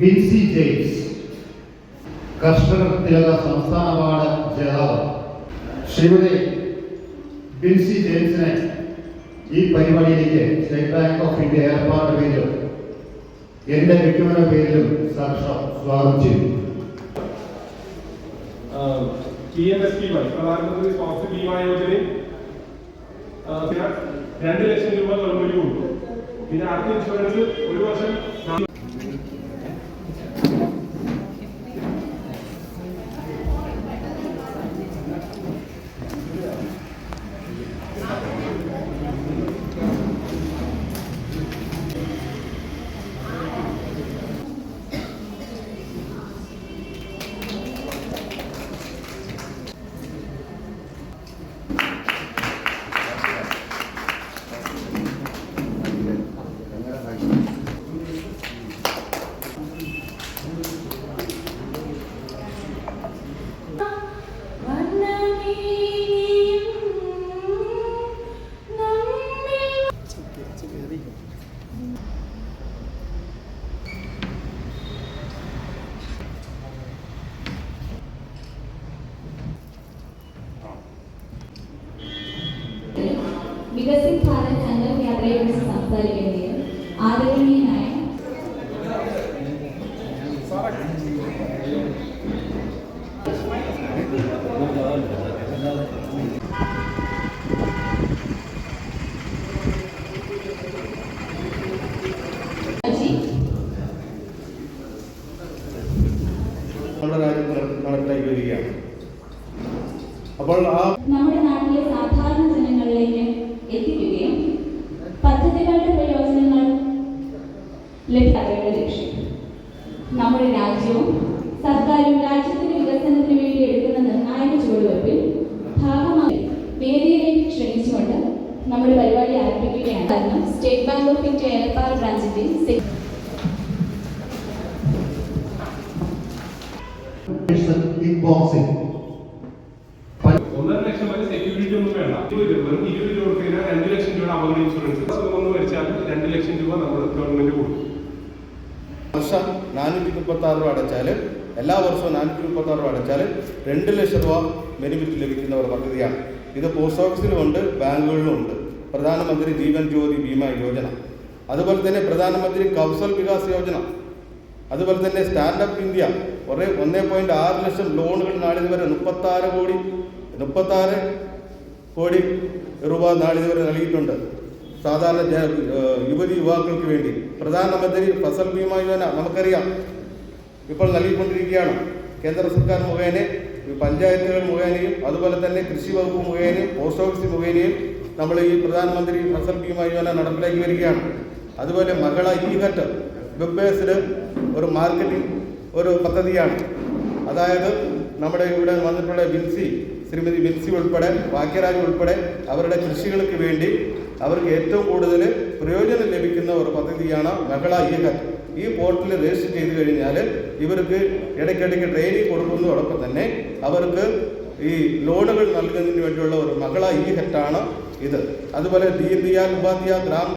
Vincy James കർഷകർ തിലക സംസ്ഥാന award ജേതാവ്. ശ്രീമതി ബിൻസി ജെയിംസിനെ ഈ പരിപാടിയിലേക്ക് സ്റ്റേറ്റ് ബാങ്ക് ഓഫ് ഇന്ത്യ ഏർപ്പാട് പേരിലും എന്റെ വ്യക്തിപരമായ പേരിലും സർഷ സ്വാഗതം ചെയ്തു പി എം എസ് പി പ്രധാനമന്ത്രി സ്വാസ്ഥ്യ ബീമാ യോജനയിൽ രണ്ട് ലക്ഷം രൂപ ഗവൺമെന്റ് കൊടുക്കും പിന്നെ അടുത്ത ഇൻഷുറൻസ് ഒരു വർഷം വികസിത് ഭാരത് സങ്കല്പ് യാത്രയെക്കുറിച്ച് സംസാരിക്കുന്നത് ആദരണീയനായ അജി നമ്മുടെ രാജ്യത്ത് നട- നടപ്പിലാക്കി വരികയാണ് അപ്പോൾ ആ നമ്മുടെ നാട്ടിലെ സാധാരണ ജനങ്ങളിലേക്ക് എത്തിക്കുകയും പദ്ധതികളുടെ പ്രയോജനങ്ങൾ ലഭ്യമാകേണ്ട ലക്ഷ്യം. നമ്മുടെ രാജ്യവും സർക്കാരും രാജ്യത്തിന്റെ വികസനത്തിന് വേണ്ടി എടുക്കുന്ന നിർണായക ചുവടുവയ്പിൽ ഭാഗമായി വേദിയിലേക്ക് ക്ഷണിച്ചുകൊണ്ട് നമ്മുടെ പരിപാടി ആരംഭിക്കുകയാണ്. കാരണം State Bank of India Elappara ബ്രാഞ്ചിന്റെ ഒന്നര ലക്ഷം വരെ സെക്യൂരിറ്റി ഒന്നും വേണ്ട. ഇരുപത് വെറും ഇരുപത് രൂപ കൊടുത്തു കഴിഞ്ഞാൽ രണ്ട് ലക്ഷം രൂപ അപകട ഇൻഷുറൻസ് ഒന്ന് മരിച്ചാൽ രണ്ട് ലക്ഷം രൂപ നമ്മൾ ഗവൺമെന്റ് കൊടുക്കും. വർഷം നാനൂറ്റി മുപ്പത്തി ആറ് രൂപ അടച്ചാൽ എല്ലാ വർഷവും നാനൂറ്റി മുപ്പത്തി ആറ് രൂപ അടച്ചാൽ രണ്ട് ലക്ഷം രൂപ ബെനിഫിറ്റ് ലഭിക്കുന്ന ഒരു പദ്ധതിയാണ്. ഇത് പോസ്റ്റ് ഓഫീസിലുമുണ്ട് ബാങ്കുകളിലുമുണ്ട് പ്രധാനമന്ത്രി ജീവൻ ജ്യോതി ബീമ യോജന. അതുപോലെ തന്നെ പ്രധാനമന്ത്രി കൗശൽ വികാസ് യോജന. അതുപോലെ തന്നെ സ്റ്റാൻഡപ്പ് ഇന്ത്യ കുറേ ഒന്നേ പോയിന്റ് ആറ് ലക്ഷം ലോണുകൾ നാളിതുവരെ മുപ്പത്താറ് കോടി മുപ്പത്താറ് കോടി രൂപ നാളിതുവരെ നൽകിയിട്ടുണ്ട്. സാധാരണ യുവതി യുവാക്കൾക്ക് വേണ്ടി. പ്രധാനമന്ത്രി ഫസൽ ഭീമ യോജന നമുക്കറിയാം. ഇപ്പോൾ നൽകിക്കൊണ്ടിരിക്കുകയാണ്. കേന്ദ്ര സർക്കാർ മുഖേന പഞ്ചായത്തുകൾ മുഖേനയും അതുപോലെ തന്നെ കൃഷി വകുപ്പ് മുഖേനയും പോസ്റ്റ് ഓഫീസ് മുഖേനയും നമ്മൾ ഈ പ്രധാനമന്ത്രി ഫസൽ ഭീമ യോജന നടപ്പിലാക്കി വരികയാണ്. അതുപോലെ മകള ഇ ഹട്ട് വെബ് ബേസ്ഡ് ഒരു മാർക്കറ്റിംഗ് ഒരു പദ്ധതിയാണ്. അതായത് നമ്മുടെ ഇവിടെ വന്നിട്ടുള്ള വിൻസി ശ്രീമതി ബിൻസി ഉൾപ്പെടെ വാക്യരാജ് ഉൾപ്പെടെ അവരുടെ കൃഷികൾക്ക് വേണ്ടി അവർക്ക് ഏറ്റവും കൂടുതൽ പ്രയോജനം ലഭിക്കുന്ന ഒരു പദ്ധതിയാണ് മകള ഇ ഈ പോർട്ടലിൽ രജിസ്റ്റർ ചെയ്ത് കഴിഞ്ഞാൽ ഇവർക്ക് ഇടയ്ക്കിടയ്ക്ക് ട്രെയിനിങ് കൊടുക്കുന്നതോടൊപ്പം തന്നെ അവർക്ക് ഈ ലോണുകൾ നൽകുന്നതിന് വേണ്ടിയുള്ള ഒരു മകള ഇ ഇത്. അതുപോലെ ദീൻ ദയാൽ ഉപാധ്യായ ഗ്രാം